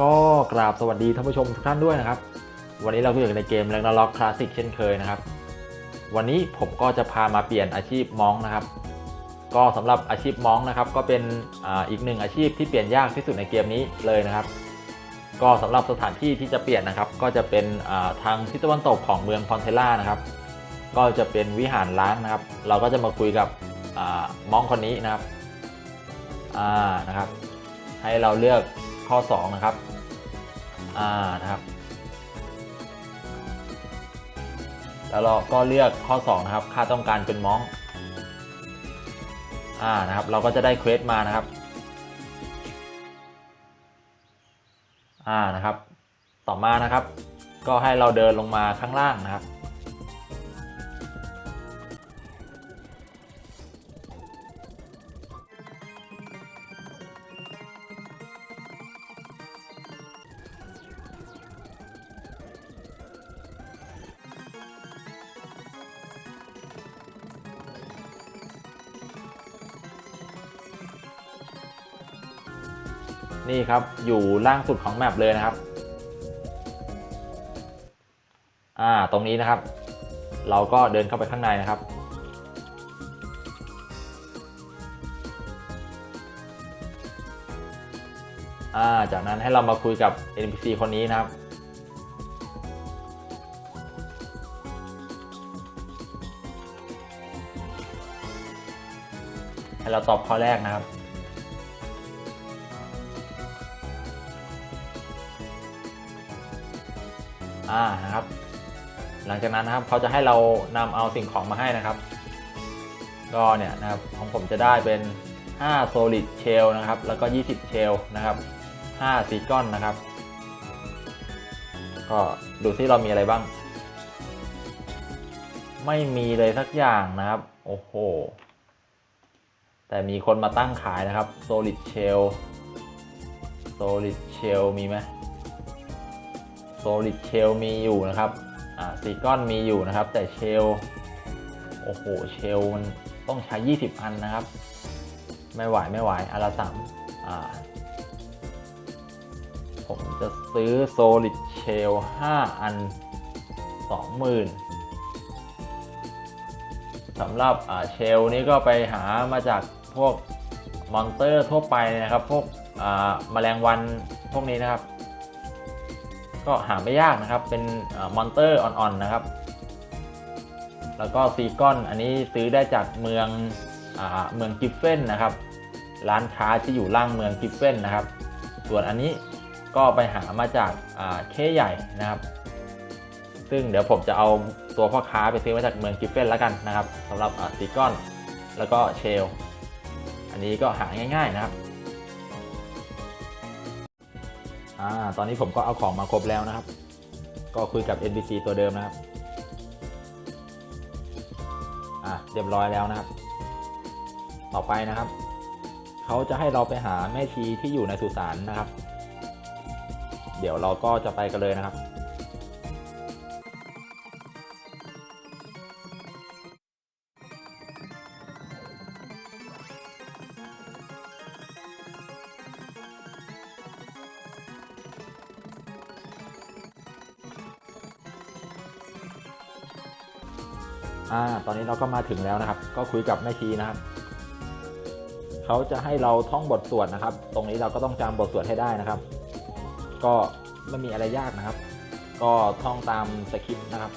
ก็กราบสวัสดีท่านผู้ชมทุกท่านด้วยนะครับ วันนี้เราก็อยู่ในเกมแรงนาล็อกคลาสสิกเช่นเคยนะครับ วันนี้ผมก็จะพามาเปลี่ยนอาชีพมองนะครับ ก็สำหรับอาชีพมองนะครับ ก็เป็นออีกหนึ่งอาชีพที่เปลี่ยนยากที่สุดในเกมนี้เลยนะครับ ก็สำหรับสถานที่ที่จะเปลี่ยนนะครับ ก็จะเป็นทางทิศตะวันตกของเมืองพอนเทล่านะครับ ก็จะเป็นวิหารล้างนะครับ เราก็จะมาคุยกับอมองคนนี้นะครับอ่านะครับ ให้เราเลือกข้อ 2 นะครับ อ่านะครับ แล้วเราก็เลือกข้อ 2 นะครับ ค่าต้องการเป็นมองอ่านะครับ เราก็จะได้เควสมานะครับอ่านะครับ ต่อมานะครับ ก็ให้เราเดินลงมาข้างล่างนะครับ นี่ครับอยู่ล่างสุดของแมปเลยนะครับ อ่าตรงนี้นะครับ เราก็เดินเข้าไปข้างในนะครับ อ่าจากนั้นให้เรามาคุยกับ NPC คนนี้นะครับให้เราตอบข้อแรกนะครับ อ่านะครับ หลังจากนั้นนะครับเขาจะให้เรานำเอาสิ่งของมาให้นะครับ ก็เนี่ยนะครับของผมจะได้เป็น 5 solid shell นะครับ แล้วก็ 20 shell นะครับ 5 ซีก้อนนะครับ ก็ดูที่เรามีอะไรบ้าง ไม่มีเลยสักอย่างนะครับ โอ้โห แต่มีคนมาตั้งขายนะครับ solid shell solid shell มีไหม solid shell มีอยู่นะครับอ่าซีก้อนมีอยู่นะครับ แต่เชลโอ้โหเชลมันต้องใช้ 20 อันนะครับ ไม่ไหวไม่ไหวอันละสามอ่าผมจะซื้อ solid shell 5 อัน 20,000สำหรับอ่าเชลนี่ก็ไปหามาจากพวกมอนเตอร์ทั่วไปนะครับ พวกอ่าแมลงวันพวกนี้นะครับ ก็หาไม่ยากนะครับ เป็นมอนเตอร์อ่อนๆนะครับ แล้วก็ซีก้อนอันนี้ซื้อได้จากเมืองอเมืองกิฟเฟนนะครับ ร้านค้าที่อยู่ล่างเมืองกิฟเฟนนะครับ ส่วนอันนี้ก็ไปหามาจากเคใหญ่นะครับ ซึ่งเดี๋ยวผมจะเอาตัวพ่อค้าไปซื้อมาจากเมืองกิฟเฟนแล้วกันนะครับสำหรับซีก้อนแล้วก็เชล อันนี้ก็หาง่าย ๆนะครับ อ่าตอนนี้ผมก็เอาของมาครบแล้วนะครับ ก็คุยกับ NPC ตัวเดิมนะครับอ่าเรียบร้อยแล้วนะครับ ต่อไปนะครับ เขาจะให้เราไปหาแม่ชีที่อยู่ในสุสานนะครับ เดี๋ยวเราก็จะไปกันเลยนะครับ อ่าตอนนี้เราก็มาถึงแล้วนะครับ ก็คุยกับแม่ชีนะครับเขาจะให้เราท่องบทสวดนะครับ ตรงนี้เราก็ต้องจำบทสวดให้ได้นะครับ ก็ไม่มีอะไรยากนะครับ ก็ท่องตามสคริปต์นะครับ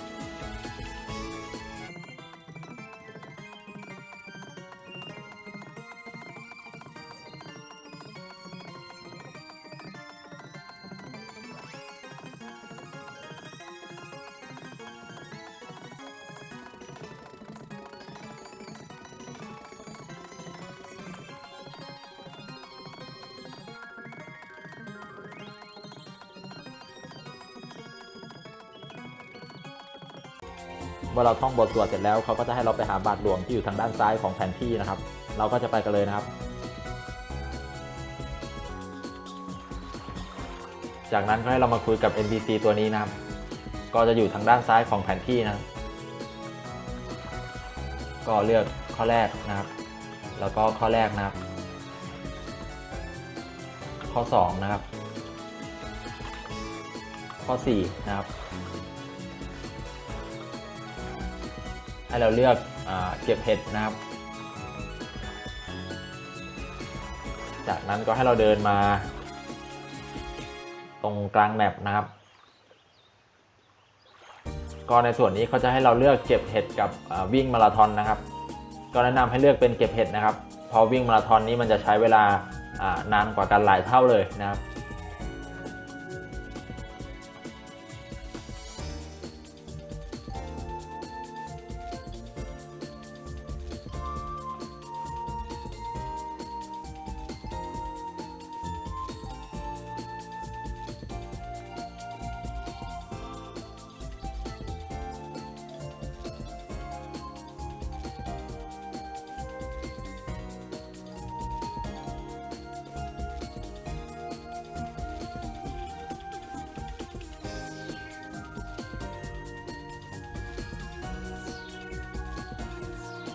เมื่อเราท่องบทสวดเสร็จแล้วเขาก็จะให้เราไปหาบาทหลวงที่อยู่ทางด้านซ้ายของแผนที่นะครับ เราก็จะไปกันเลยนะครับ จากนั้นก็ให้เรามาคุยกับ NPC ตัวนี้นะครับ ก็จะอยู่ทางด้านซ้ายของแผนที่นะครับก็เลือกข้อแรกนะครับ แล้วก็ข้อแรกนะครับ ข้อ 2 นะครับ ข้อ 4 นะครับ ให้เราเลือกอเก็บเห็ดนะครับ จากนั้นก็ให้เราเดินมา ตรงกลางแมปนะครับ ก็ในส่วนนี้เขาจะให้เราเลือกเก็บเห็ดกับวิ่งมาราธอนนะครับ ก็แนะนำให้เลือกเป็นเก็บเห็ดนะครับเพอวิ่งมาราธอนนี้มันจะใช้เวลาอ่านานกว่ากันหลายเท่าเลยนะครับ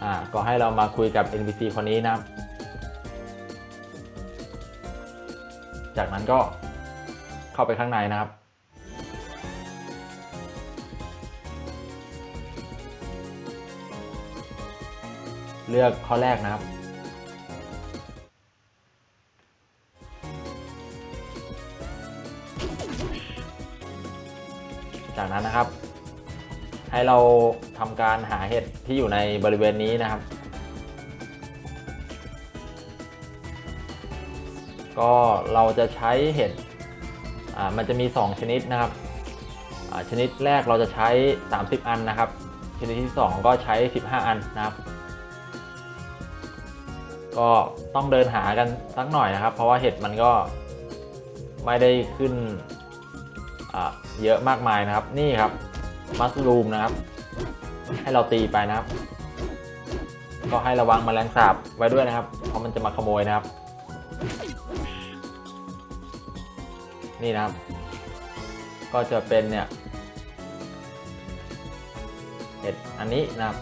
อ่าก็ให้เรามาคุยกับ NPC คนนี้นะครับ จากนั้นก็เข้าไปข้างในนะครับ เลือกข้อแรกนะครับจากนั้นนะครับ ให้เราทำการหาเห็ดที่อยู่ในบริเวณนี้นะครับ ก็เราจะใช้เห็ดอ่ามันจะมี 2 ชนิดนะครับชนิดแรกเราจะใช้ 30 อันนะครับ ชนิดที่ 2 ก็ใช้ 15 อันนะครับ ก็ต้องเดินหากันสักหน่อยนะครับ เพราะว่าเห็ดมันก็ไม่ได้ขึ้นอ่าเยอะมากมายนะครับนี่ครับ มัสลูมนะครับ ให้เราตีไปนะครับ ก็ให้ระวังแมลงสาบไว้ด้วยนะครับ เพราะมันจะมาขโมยนะครับ นี่นะครับ ก็จะเป็นเนี่ยเห็ดอันนี้นะครับ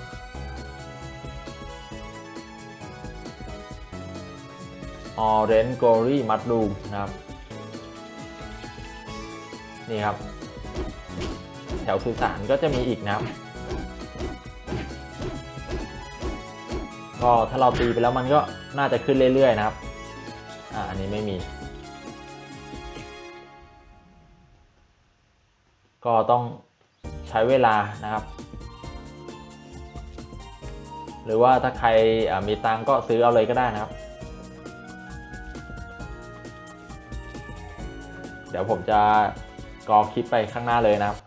Orange Glory Mushroom นะครับ นี่ครับ ถวสุสานก็จะมีอีกนะครับ ก็ถ้าเราตีไปแล้วมันก็น่าจะขึ้นเรื่อยๆนะครับ อ่าอันนี้ไม่มี ก็ต้องใช้เวลานะครับ หรือว่าถ้าใครมีตังก็ซื้อเอาเลยก็ได้นะครับเดี๋ยวผมจะกรอคลิปไปข้างหน้าเลยนะครับ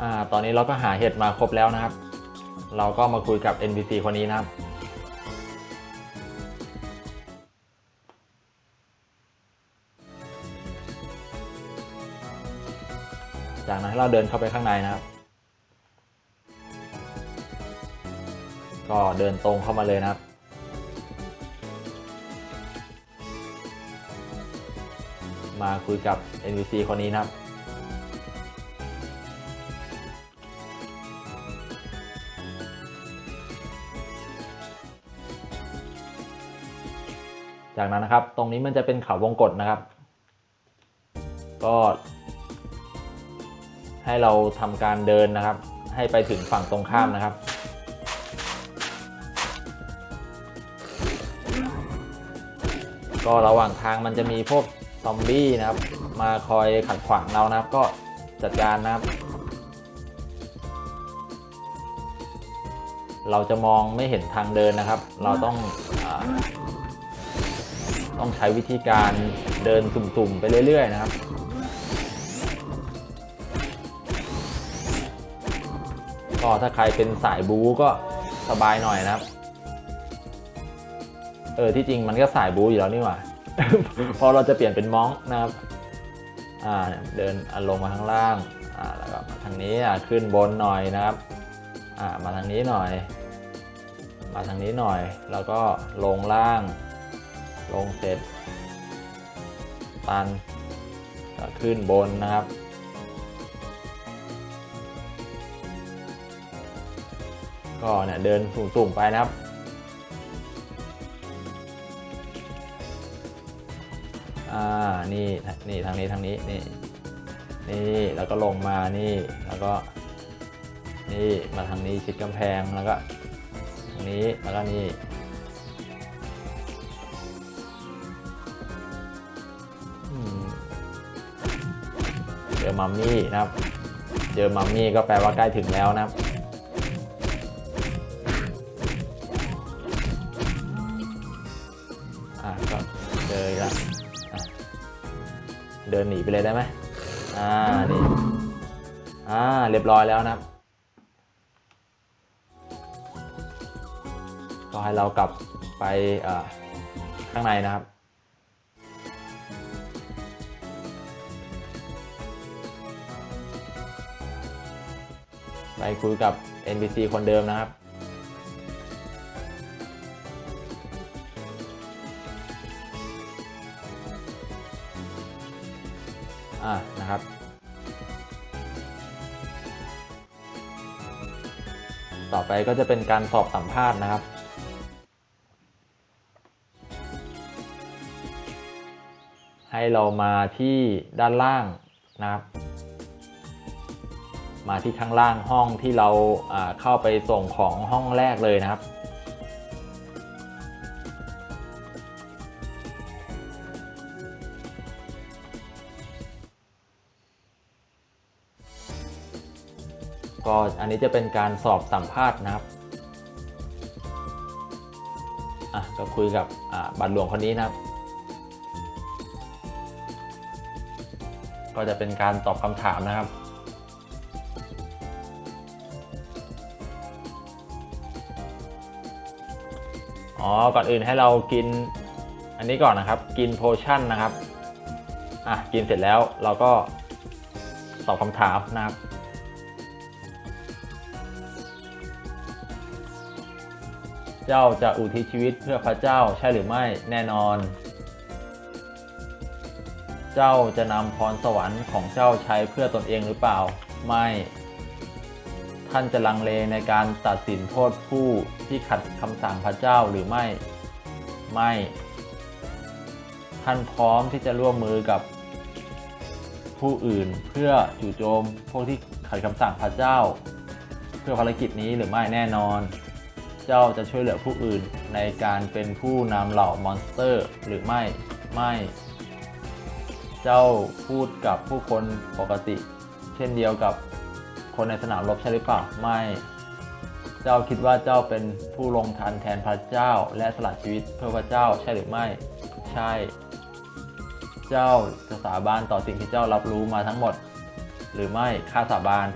อ่าตอนนี้เราก็หาเห็ดมาครบแล้วนะครับ เราก็มาคุยกับ NPC คนนี้นะครับ จากนั้นเราเดินเข้าไปข้างในนะครับ ก็เดินตรงเข้ามาเลยนะครับมาคุยกับ NPC คนนี้นะครับ จากนั้นนะครับ ตรงนี้มันจะเป็นเขาวงกฏนะครับ ก็ ให้เราทำการเดินนะครับ ให้ไปถึงฝั่งตรงข้ามนะครับ ก็ระหว่างทางมันจะมีพวกซอมบี้นะครับ มาคอยขัดขวางเรานะครับ ก็จัดการนะครับเราจะมองไม่เห็นทางเดินนะครับ เราต้องอ ต้องใช้วิธีการเดินตุ่มๆไปเรื่อย ๆ นะครับก็ถ้าใครเป็นสายบูก็สบายหน่อยนะครับ เออ ที่จริงมันก็สายบูอยู่แล้วนี่หว่า พอเราจะเปลี่ยนเป็นม้องนะครับ อ่า เดินลงมาข้างล่าง อ่า แล้วก็มาทางนี้ อะขึ้นบนหน่อยนะครับ อ่า มาทางนี้หน่อย มาทางนี้หน่อย แล้วก็ลงล่าง ลงเสร็จตันก็ขึ้นบนนะครับ ก็เนี่ยเดินสูงๆไปนะครับอ่านี่นี่ทางนี้ทางนี้นี่นี่แล้วก็ลงมานี่แล้วก็ นี่มาทางนี้ชิดกำแพงแล้วก็ทางนี้แล้วก็นี่ อมัมมี่นะครับ เจอมัมมี่ก็แปลว่าใกล้ถึงแล้วนะครับ อะก็เจอแล้วอะเดินหนีไปเลยได้ไหมอ่า นี่ อ่า เรียบร้อยแล้วนะครับก็ให้เรากลับไปข้างในนะครับ ไปคุยกับ NPC คนเดิมนะครับ อ่านะครับ ต่อไปก็จะเป็นการสอบสัมภาษณ์นะครับให้เรามาที่ด้านล่างนะครับ มาที่ข้างล่างห้องที่เราเข้าไปส่งของห้องแรกเลยนะครับ ก็อันนี้จะเป็นการสอบสัมภาษณ์นะครับอะก็คุยกับบัตรหลวงคนนี้นะครับก็จะเป็นการตอบคำถามนะครับ อ๋อ ก่อนอื่นให้เรากินอันนี้ก่อนนะครับ กินโพชั่นนะครับ อะ กินเสร็จแล้วเราก็ตอบคำถามนะครับ เจ้าจะอุทิศชีวิตเพื่อพระเจ้าใช่หรือไม่แน่นอน เจ้าจะนำพรสวรรค์ของเจ้าใช้เพื่อตนเองหรือเปล่า ไม่ ท่านจะลังเลในการตัดสินโทษผู้ที่ขัดคำสั่งพระเจ้าหรือไม่ ไม่ ท่านพร้อมที่จะร่วมมือกับผู้อื่นเพื่อจู่โจมพวกที่ขัดคำสั่งพระเจ้า เพื่อภารกิจนี้หรือไม่แน่นอน เจ้าจะช่วยเหลือผู้อื่นในการเป็นผู้นำเหล่ามอนสเตอร์ หรือไม่ ไม่ เจ้าพูดกับผู้คนปกติ เช่นเดียวกับ คนในสนามรบใช่หรือเปล่าไม่ เจ้าคิดว่าเจ้าเป็นผู้ลงทันแทนพระเจ้า และสละชีวิตเพื่อพระเจ้าใช่หรือไม่ ใช่ เจ้าจะสาบานต่อสิ่งที่เจ้ารับรู้มาทั้งหมด หรือไม่ข้าสาบาน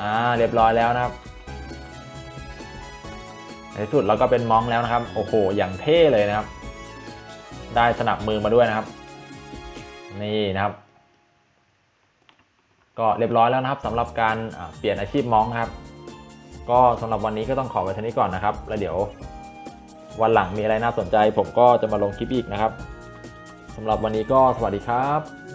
อ่าเรียบร้อยแล้วนะครับ ในที่สุดเราก็เป็นมองแล้วนะครับ โอ้โห อย่างเท่เลยนะครับ ได้สนับมือมาด้วยนะครับ นี่นะครับ ก็เรียบร้อยแล้วนะครับสำหรับการเปลี่ยนอาชีพมองครับ ก็สำหรับวันนี้ก็ต้องขอไว้เท่านี้ก่อนนะครับ แล้วเดี๋ยววันหลังมีอะไรน่าสนใจ ผมก็จะมาลงคลิปอีกนะครับสำหรับวันนี้ก็สวัสดีครับ